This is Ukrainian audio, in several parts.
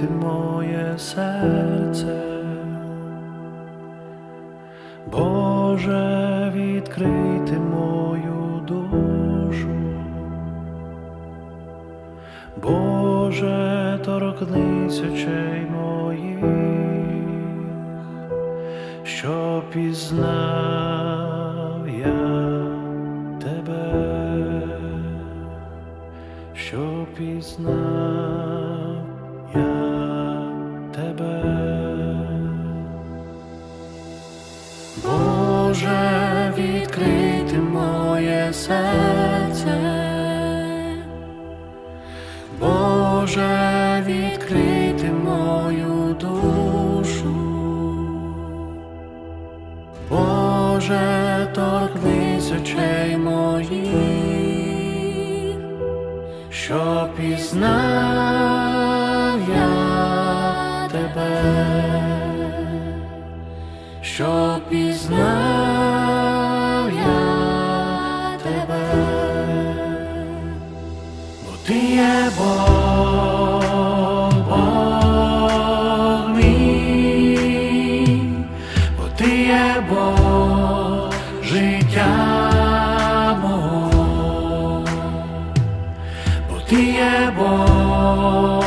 відкрити моє серце. Боже, відкрити мою душу. Боже, торкнись очей моїх, що пізнав я тебе, що пізнав Боже, відкрити моє серце. Боже, відкрити мою душу. Боже, торкнись очей моїх, що пізнав я тебе, що пізнав ти є Бог, Бог мій, бо ти є Бог життя мого, бо ти є Бог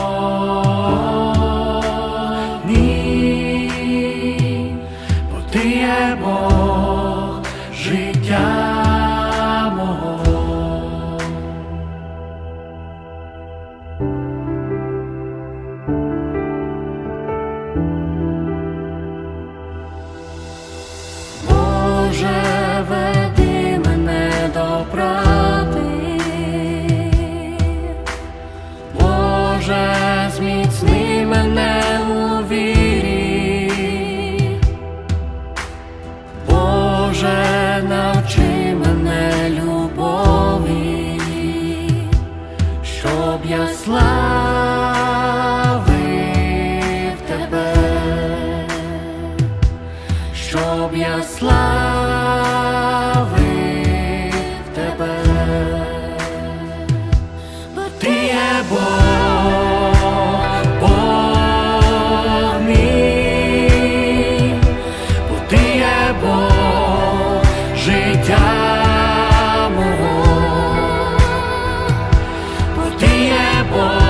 Боже, зміцни мене у вірі, Боже, навчи мене любові, щоб я славив є